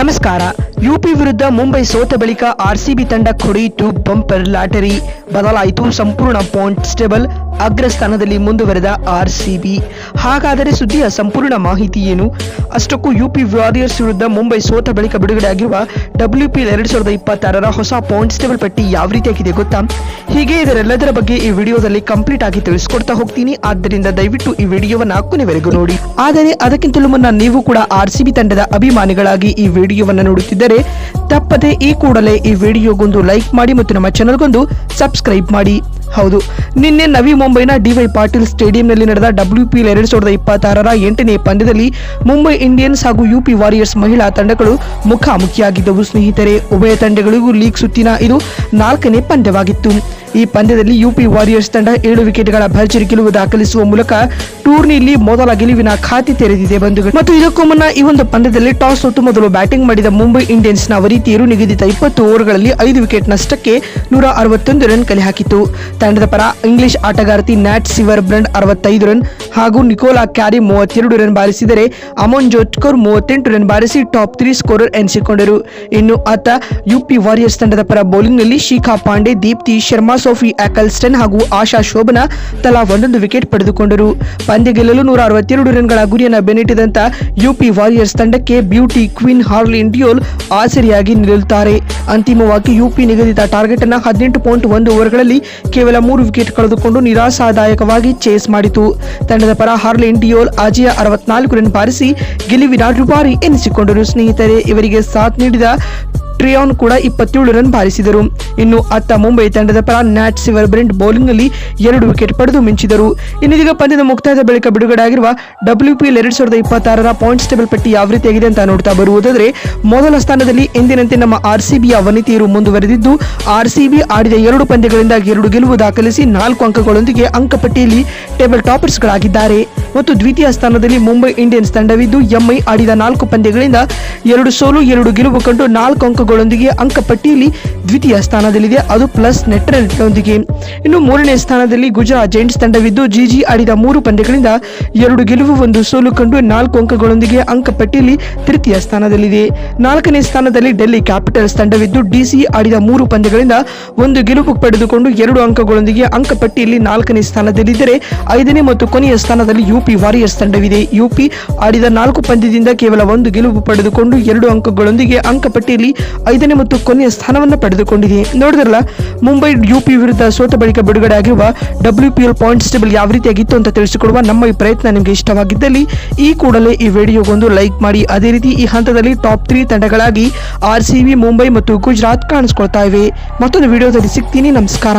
ನಮಸ್ಕಾರ. ಯುಪಿ ವಿರುದ್ಧ ಮುಂಬೈ ಸೋತ ಬಳಿಕ ಆರ್ಸಿಬಿ ತಂಡ ಕೊಡಿಯಿತು ಬಂಪರ್ ಲಾಟರಿ. ಬದಲಾಯಿತು ಸಂಪೂರ್ಣ ಪಾಯಿಂಟ್ ಸ್ಟೇಬಲ್ ಅಗ್ರಸ್ಥಾನದಲ್ಲಿ ಮುಂದುವರೆದ ಆರ್ಸಿಬಿ. ಹಾಗಾದರೆ ಸುದ್ದಿಯ ಸಂಪೂರ್ಣ ಮಾಹಿತಿ ಏನು? ಅಷ್ಟಕ್ಕೂ ಯುಪಿ ವಾರಿಯರ್ಸ್ ವಿರುದ್ಧ ಮುಂಬೈ ಸೋತ ಬಳಿಕ ಬಿಡುಗಡೆಯಾಗಿರುವ ಡಬ್ಲ್ಯೂ ಪಿ ಎರಡು ಸಾವಿರದ ಇಪ್ಪತ್ತಾರರ ಹೊಸ ಪಾಯಿಂಟ್ ಟೇಬಲ್ ಪಟ್ಟಿ ಯಾವ ರೀತಿಯಾಗಿದೆ ಗೊತ್ತಾ? ಹೀಗೆ ಇದರೆಲ್ಲದರ ಬಗ್ಗೆ ಈ ವಿಡಿಯೋದಲ್ಲಿ ಕಂಪ್ಲೀಟ್ ಆಗಿ ತಿಳಿಸ್ಕೊಡ್ತಾ ಹೋಗ್ತೀನಿ. ಆದ್ದರಿಂದ ದಯವಿಟ್ಟು ಈ ವಿಡಿಯೋವನ್ನು ಕೊನೆವರೆಗೂ ನೋಡಿ. ಆದರೆ ಅದಕ್ಕಿಂತಲೂ ಮುನ್ನ ನೀವು ಕೂಡ ಆರ್ಸಿಬಿ ತಂಡದ ಅಭಿಮಾನಿಗಳಾಗಿ ಈ ವಿಡಿಯೋವನ್ನು ನೋಡುತ್ತಿದ್ದರೆ ತಪ್ಪದೆ ಈ ಕೂಡಲೇ ಈ ವಿಡಿಯೋಗೊಂದು ಲೈಕ್ ಮಾಡಿ ಮತ್ತು ನಮ್ಮ ಚಾನಲ್ಗೊಂದು ಸಬ್ಸ್ಕ್ರೈಬ್ ಮಾಡಿ. ಹೌದು, ನಿನ್ನೆ ನವಿ ಮುಂಬೈನ ಡಿವೈ ಪಾಟೀಲ್ ಸ್ಟೇಡಿಯಂನಲ್ಲಿ ನಡೆದ ಡಬ್ಲ್ಯೂಪಿಎಲ್ ಎರಡ್ ಎರಡು ಸಾವಿರದ ಇಪ್ಪತ್ತಾರರ ಎಂಟನೇ ಪಂದ್ಯದಲ್ಲಿ ಮುಂಬೈ ಇಂಡಿಯನ್ಸ್ ಹಾಗೂ ಯುಪಿ ವಾರಿಯರ್ಸ್ ಮಹಿಳಾ ತಂಡಗಳು ಮುಖಾಮುಖಿಯಾಗಿದ್ದವು. ಸ್ನೇಹಿತರೆ, ಉಭಯ ತಂಡಗಳಿಗೂ ಲೀಗ್ ಸುತ್ತಿನ ಇದು ನಾಲ್ಕನೇ ಪಂದ್ಯವಾಗಿತ್ತು. ಈ ಪಂದ್ಯದಲ್ಲಿ ಯುಪಿ ವಾರಿಯರ್ಸ್ ತಂಡ ಏಳು ವಿಕೆಟ್ಗಳ ಭರ್ಜರಿ ಗೆಲುವು ದಾಖಲಿಸುವ ಮೂಲಕ ಟೂರ್ನಿಯಲ್ಲಿ ಮೊದಲ ಗೆಲುವಿನ ಖಾತೆ ತೆರೆದಿದೆ ಬಂಧುಗಳು. ಮತ್ತು ಇದಕ್ಕೂ ಮುನ್ನ ಈ ಒಂದು ಪಂದ್ಯದಲ್ಲಿ ಟಾಸ್ ಸೋತು ಮೊದಲು ಬ್ಯಾಟಿಂಗ್ ಮಾಡಿದ ಮುಂಬೈ ಇಂಡಿಯನ್ಸ್ ಇಂಡಿಯನ್ಸ್ನ ವರಿತಿಯರು ನಿಗದಿತ ಇಪ್ಪತ್ತು ಓವರ್ಗಳಲ್ಲಿ ಐದು ವಿಕೆಟ್ ನಷ್ಟಕ್ಕೆ ನೂರ ಅರವತ್ತೊಂದು ರನ್ ಕಲೆ ಹಾಕಿತು ತಂಡದ ಪರ ಇಂಗ್ಲಿಷ್ ಆಟಗಾರ್ತಿ ನ್ಯಾಟ್ ಸಿವರ್ ಬ್ರಂಡ್ ಅರವತ್ತೈದು ರನ್ ಹಾಗೂ ನಿಕೋಲಾ ಕ್ಯಾರಿ ಮೂವತ್ತೆರಡು ರನ್ ಬಾರಿಸಿದರೆ ಅಮೋನ್ ಜೋತ್ಕರ್ ಮೂವತ್ತೆಂಟು ರನ್ ಬಾರಿಸಿ ಟಾಪ್ ತ್ರೀ ಸ್ಕೋರರ್ ಎನಿಸಿಕೊಂಡರು. ಇನ್ನು ಆತ ಯುಪಿ ವಾರಿಯರ್ಸ್ ತಂಡದ ಪರ ಬೌಲಿಂಗ್ನಲ್ಲಿ ಶಿಖಾ ಪಾಂಡೆ, ದೀಪ್ತಿ ಶರ್ಮಾ ಸೋಫಿ ಆಕಲ್ಸ್ಟನ್ ಹಾಗೂ ಆಶಾ ಶೋಭನಾ ತಲಾ ಒಂದೊಂದು ವಿಕೆಟ್ ಪಡೆದುಕೊಂಡರು. ಪಂದ್ಯ ಗೆಲ್ಲಲು ನೂರ ಅರವತ್ತೆರಡು ರನ್ಗಳ ಗುರಿಯನ್ನು ಬೆನ್ನಟ್ಟಿದಂತ ಯುಪಿ ವಾರಿಯರ್ಸ್ ತಂಡಕ್ಕೆ ಬ್ಯೂಟಿ ಕ್ವೀನ್ ಹಾರ್ಲಿನ್ ಡಿಯೋಲ್ ಆಸರಿಯಾಗಿ ನಿಲ್ಲುತ್ತಾರೆ. ಅಂತಿಮವಾಗಿ ಯುಪಿ ನಿಗದಿತ ಟಾರ್ಗೆಟ್ ಅನ್ನು ಹದಿನೆಂಟು ಪಾಯಿಂಟ್ ಒಂದು ಓವರ್ಗಳಲ್ಲಿ ಕೇವಲ ಮೂರು ವಿಕೆಟ್ ಕಳೆದುಕೊಂಡು ನಿರಾಶಾದಾಯಕವಾಗಿ ಚೇಸ್ ಮಾಡಿತು. ತಂಡದ ಪರ ಹಾರ್ಲಿನ್ ಡಿಯೋಲ್ ಅಜಿಯ ಅರವತ್ನಾಲ್ಕು ರನ್ ಬಾರಿಸಿ ಗೆಲುವಿನ ರುಬಾರಿ ಎನಿಸಿಕೊಂಡರು. ಸ್ನೇಹಿತರೆ, ಇವರಿಗೆ ಸಾಥ್ ನೀಡಿದ ಟ್ರಿಯಾನ್ ಕೂಡ ಇಪ್ಪತ್ತೇಳು ರನ್ ಬಾರಿಸಿದರು. ಇನ್ನು ಅತ್ತ ಮುಂಬೈ ತಂಡದ ಪರ ನ್ಯಾಟ್ ಸಿವರ್ ಬ್ರೆಂಟ್ ಬೌಲಿಂಗ್ನಲ್ಲಿ ಎರಡು ವಿಕೆಟ್ ಪಡೆದು ಮಿಂಚಿದರು. ಇನ್ನಿದೀಗ ಪಂದ್ಯದ ಮುಕ್ತಾಯದ ಬಳಿಕ ಬಿಡುಗಡೆಯಾಗಿರುವ ಡಬ್ಲ್ಯೂ ಪಿ ಎರಡ್ ಸಾವಿರದ ಇಪ್ಪತ್ತಾರರ ಪಾಯಿಂಟ್ಸ್ ಟೇಬಲ್ ಪಟ್ಟಿ ಯಾವ ರೀತಿಯಾಗಿದೆ ಅಂತ ನೋಡ್ತಾ ಬರುವುದಾದರೆ, ಮೊದಲ ಸ್ಥಾನದಲ್ಲಿ ಎಂದಿನಂತೆ ನಮ್ಮ ಆರ್ ಸಿ ಬಿಯ ವನಿತೆಯರು ಮುಂದುವರೆದಿದ್ದು ಆರ್ ಸಿ ಬಿ ಆಡಿದ ಎರಡು ಪಂದ್ಯಗಳಿಂದ ಎರಡು ಗೆಲುವು ದಾಖಲಿಸಿ ನಾಲ್ಕು ಅಂಕಗಳೊಂದಿಗೆ ಅಂಕಪಟ್ಟಿಯಲ್ಲಿ ಟೇಬಲ್ ಟಾಪರ್ಸ್ಗಳಾಗಿದ್ದಾರೆ ಮತ್ತು ದ್ವಿತೀಯ ಸ್ಥಾನದಲ್ಲಿ ಮುಂಬೈ ಇಂಡಿಯನ್ಸ್ ತಂಡವಿದ್ದು ಎಂಐ ಆಡಿದ ನಾಲ್ಕು ಪಂದ್ಯಗಳಿಂದ ಎರಡು ಸೋಲು, ಎರಡು ಗೆಲುವು ಕಂಡು ನಾಲ್ಕು ಅಂಕಗಳೊಂದಿಗೆ ಅಂಕಪಟ್ಟಿಯಲ್ಲಿ ದ್ವಿತೀಯ ಸ್ಥಾನದಲ್ಲಿದೆ. ಅದು ಪ್ಲಸ್ ನೆಟ್ ರನ್ಗಳೊಂದಿಗೆ ಇನ್ನು ಮೂರನೇ ಸ್ಥಾನದಲ್ಲಿ ಗುಜರಾತ್ ಜೈಂಟ್ಸ್ ತಂಡವಿದ್ದು ಜಿಜಿ ಆಡಿದ ಮೂರು ಪಂದ್ಯಗಳಿಂದ ಎರಡು ಗೆಲುವು, ಒಂದು ಸೋಲು ಕಂಡು ನಾಲ್ಕು ಅಂಕಗಳೊಂದಿಗೆ ಅಂಕಪಟ್ಟಿಯಲ್ಲಿ ತೃತೀಯ ಸ್ಥಾನದಲ್ಲಿದೆ. ನಾಲ್ಕನೇ ಸ್ಥಾನದಲ್ಲಿ ಡೆಲ್ಲಿ ಕ್ಯಾಪಿಟಲ್ಸ್ ತಂಡವಿದ್ದು ಡಿಸಿ ಆಡಿದ ಮೂರು ಪಂದ್ಯಗಳಿಂದ ಒಂದು ಗೆಲುವು ಪಡೆದುಕೊಂಡು ಎರಡು ಅಂಕಗಳೊಂದಿಗೆ ಅಂಕಪಟ್ಟಿಯಲ್ಲಿ ನಾಲ್ಕನೇ ಸ್ಥಾನದಲ್ಲಿದ್ದರೆ ಐದನೇ ಮತ್ತು ಕೊನೆಯ ಸ್ಥಾನದಲ್ಲಿ ಯುಪಿ ವಾರಿಯರ್ಸ್ ತಂಡವಿದೆ. ಯುಪಿ ಆಡಿದ ನಾಲ್ಕು ಪಂದ್ಯದಿಂದ ಕೇವಲ ಒಂದು ಗೆಲುವು ಪಡೆದುಕೊಂಡು ಎರಡು ಅಂಕಗಳೊಂದಿಗೆ ಅಂಕಪಟ್ಟಿಯಲ್ಲಿ ಐದನೇ ಮತ್ತು ಕೊನೆಯ ಸ್ಥಾನವನ್ನು ಪಡೆದುಕೊಂಡಿದೆ. ನೋಡಿದ್ರಲ್ಲ, ಮುಂಬೈ ಯುಪಿ ವಿರುದ್ಧ ಸೋತ ಬಳಿಕ ಬಿಡುಗಡೆ ಆಗಿರುವ W P L points table ಯಾವ ರೀತಿಯಾಗಿತ್ತು ಅಂತ ತಿಳಿಸಿಕೊಡುವ ನಮ್ಮ ಈ ಪ್ರಯತ್ನ ನಿಮಗೆ ಇಷ್ಟವಾಗಿದ್ದಲ್ಲಿ ಈ ಕೂಡಲೇ ಈ ವಿಡಿಯೋಗೊಂದು ಲೈಕ್ ಮಾಡಿ. ಅದೇ ರೀತಿ ಈ ಹಂತದಲ್ಲಿ ಟಾಪ್ ತ್ರೀ ತಂಡಗಳಾಗಿ ಆರ್ ಸಿ ಬಿ, ಮುಂಬೈ ಮತ್ತು ಗುಜರಾತ್ ಕಾಣಿಸ್ಕೊಳ್ತಾ ಇವೆ. ಮತ್ತೊಂದು ವಿಡಿಯೋದಲ್ಲಿ ಸಿಗ್ತೀನಿ. ನಮಸ್ಕಾರ.